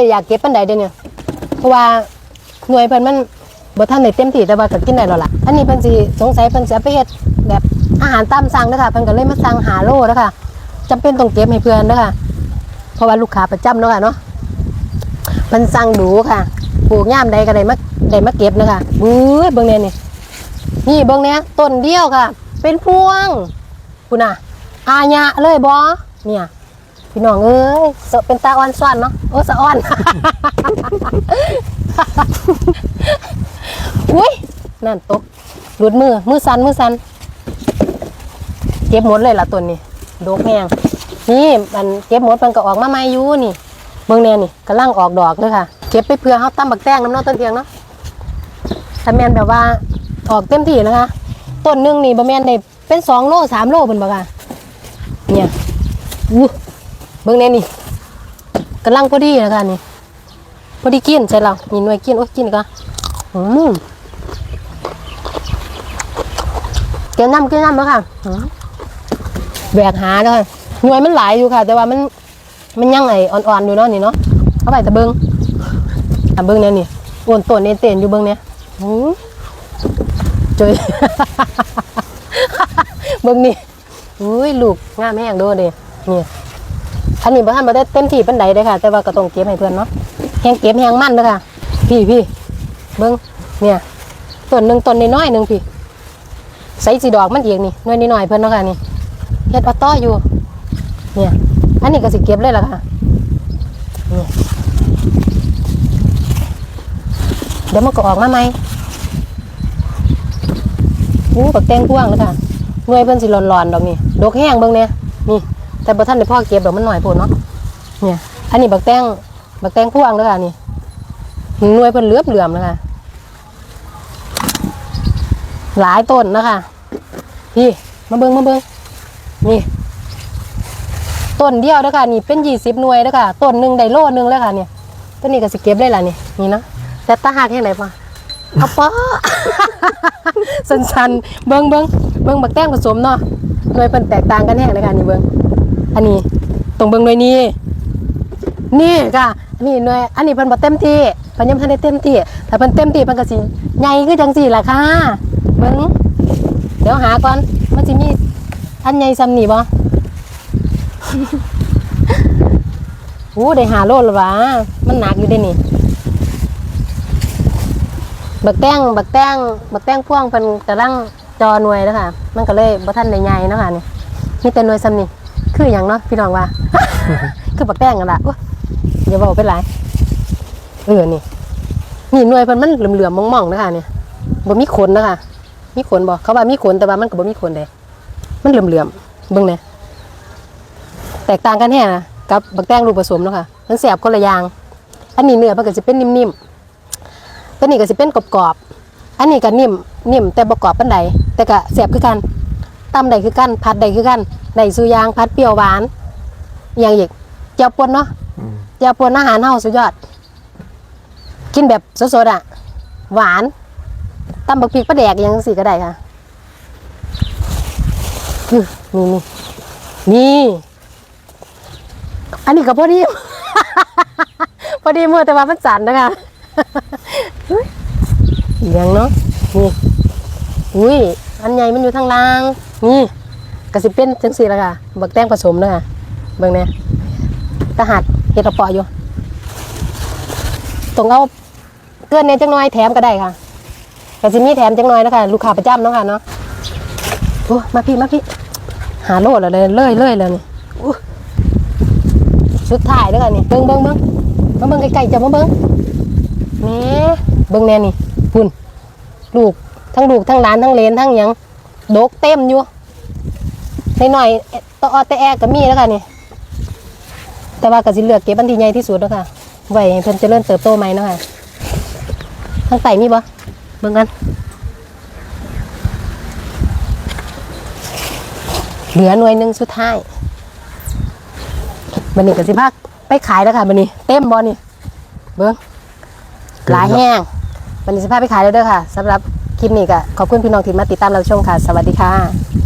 ได้อยากเก็บปานใดเด้อเนี่ยเพราะว่าหน่วยเพิ่นมันบ่ทันได้เต็มที่แต่ว่าก็กินได้แล้วล่ะอันนี้เพิ่นสิสงสัยเพิ่นสิเอาไปเฮ็ดแบบอาหารตามสั่งเด้อค่ะเพิ่นก็เลยมาสั่งหาโลเด้อค่ะจำเป็นต้องเก็บให้เพื่อนเด้อค่ะ เพราะว่าลูกค้าประจำเนาะค่ะเนาะเพิ่นสั่งดูค่ะปลูกยามใดก็ได้มาได้มาเก็บนะค่ะบื้อเบิ่งแน่นี่นี่เบิ่งแน่ต้นเดียวค่ะ เป็นพวงคุณน่ะอาญะเลยบ่เนี่ย พี่น้องเอ้ยสเป็นตาอ่อนซ่อนเนาะโอ้สะอ่อนอุ้ยนั่นตกหลุดมือมือสันมือสันเก็บหมดเลยล่ะตัวนี้โดกแห้งนี่มันเก็บหมดมันก็ออกมาใหม่อยู่นี่เบิ่งแน่นี่กำลังออกดอกเลยค่ะเก็บไปเพื่อเฮาตำบักแตงน้ำนาะต้นเทียงเนาะถ้าแมนแบบว่าออกเต็มที่นะคะต้นหนึงนี่บ่แมนได้เป็นสองโลสามโลเพิ่นบ่ค่ะเนี่ยอู้ เบิ่งแน่นี่กำลังพอดีนะคะนี่พอดีกินใช่เรานี่หน่วยกินโอ้กินก็อืมแกน้ำแกน้ำแล้วค่ะแบกหาเลยหน่วยมันหลายอยู่ค่ะ แต่ว่ามันมันยังไงอ่อนๆอยู่เนาะนี่เนาะเอาไปแต่เบิ้งแต่เบิ้งเนี่ยนี่อ้วนตัวเนเต้นอยู่เบิ้งเนี่ยอืมจอยเบิ้งนี่อุ้ยลูกงามแห้งโดดเด้นี่ อันนี้บ่ทันบ่ได้เต็มที่ปานใดเด้อค่ะ แต่ว่าก็ต้องเก็บให้เพื่อนเนาะแฮงเก็บแฮงมันเด้อค่ะ พี่พี่เบิ่งเนี่ยต้นหนึ่งต้นน้อยๆหนึ่งพี่ใส่สีดอกมันอีกนี่น้อยน้อยเพิ่อนเนาะค่ะนี่เฮ็ดเอาต่ออยู่ เนี่ย อันนี้ก็สิเก็บเลยล่ะค่ะนี่เดี๋ยวมันก็ออกมาใหมอู้บักแตงกว้างเลยค่ะหน่วยเพิ่อนสิร้อนๆดอกนี่ดอกแห้งเบิ่งเนี่ยนี่ แต่บ่ทันได้พ่อเก็บดอกมันหน่อยโพดเนาะเนี่ย อันนี้บักแตงบักแตงพวงเด้อค่ะนี่หน่วยเพิ่นเหลือบเหลื่อมนะคะหลายต้นนะคะพี่มาเบิงมาเบิงนี่ต้นเดียวเด้อค่ะนี่เป็น20หน่วยเด้อค่ะต้นหนึ่งได้โลหนึ่งแล้วค่ะเนี่ยต้นนี้ก็สิเก็บได้ละนี่นี่เนาะแต่ตาหักแค่ไหนปะเอาปะสันๆเบิงเบิงเบิงบักแตงผสมเนาะหน่วยเพิ่นแตกต่างกันแน่เลยค่ะนี่เบิง อันนี้ตรงเบิ่งหน่วยนี้ นี่ค่ะนี่หน่วยอันนี้เพิ่นบ่เต็มที่เพิ่นยังบ่ทันได้เต็มที่ถ้าเพิ่นเต็มที่เพิ่นก็สิใหญ่คือจังซี่ล่ะค่ะเบิ่งเดี๋ยวหาก่อนมันสิมีอันใหญ่ซำนี่บ่โอ้ได้หาโลแล้ววะมันหนักอยู่เด้นี่บักแตงบักแตงบักแตงพ่วงเพิ่นกำลังจอหน่วยแล้วค่ะ มันก็เลยบ่ทันได้ใหญ่เนาะค่ะนี่มีแต่หน่วยซ้ำนี่ คือหยังเนาะพี่น้องว่า คือบักแตงกันละอย่าเว้าไปหลายเออนี่นี่หน่วยเพิ่นมันเหลื่อมๆมองๆนะคะเนี่ยบ่มีขนนะคะมีขนบ่เขาว่ามีขนแต่ว่ามันก็บ่มีขนเด้มันเหลื่อมๆเบิ่งแหน่ยแตกต่างกันแท้นะกับบักแตงรูปผสมเนาะค่ะมันแสบคนละอย่างอันนี้เนื้อมันก็จะเป็นนิ่มๆตัวนี้ก็สิเป็นกรอบๆอันนี้ก็นิ่มนิ่มแต่บ่กรอบปานใดแต่ก็แซ่บคือกัน ตำได้คือกันผัดได้คือกันได้สุอยางผัดเปรี้ยวหวานอหย่างอีกเจียวป่นเนาะเจียวป่นอาหารเฮาสุดยอด กินแบบสดๆอะ หวานตำบักพริกปลาแดกอหยังสิก็ได้ค่ะอื้อนี่นี่นี่ อันนี้ก็พอดี พอดีมือแต่ว่ามันสั่นนะคะอีกอย่างเนาะนี่อุ้ย อันใหญ่มันอยู่ทางล่าง นี่กระสิเป็นจังสี่ละค่ะบักแตงผสมนะคะเบิ่งเนี่ยตะหัดเห็ดเอาปออยู่ต้องเอาเกินเนี่ยจังน้อยแถมก็ได้ค่ะกระสิมีแถมจังน้อยนะคะลูกค้าประจำเนาะค่ะเนาะโอ้มาพี่มาพี่หาโลดแล้วเลยเลยเลยแล้วนี่อู้สุดท้ายแล้วค่ะนี่เบิ่งเบิ่งเบิ่งมาเบิ่งใกล้ๆจะมาเบิ่งแหม่เบิ่งแน่นี่พุ่นลูก ทั้งลูกทั้งหลานทั้งเลนทั้งหยังโดกเต็มอยู่ในหน่อยๆตออแต่แอก็มีแล้วค่ะนี่แต่ว่าก็สิเลือกเก็บอันที่ใหญ่ที่สุดแล้วค่ะไว้ให้เพิ่นจะเริญเติบโตใหม่เนาะค่ะทางไตมีบ่เบิ่งกันเหลือหน่วยหนึ่งสุดท้ายบัดนี้ก็สิพาไปขายแล้วค่ะบัดนี้เต็มบ่นี่เบิ่งหลายแห้งวันนี้สภาพไปขายแล้วเด้อค่ะสำหรับ คลิปนี้ก็ขอบคุณพี่น้องที่มาติดตามรับชมค่ะ สวัสดีค่ะ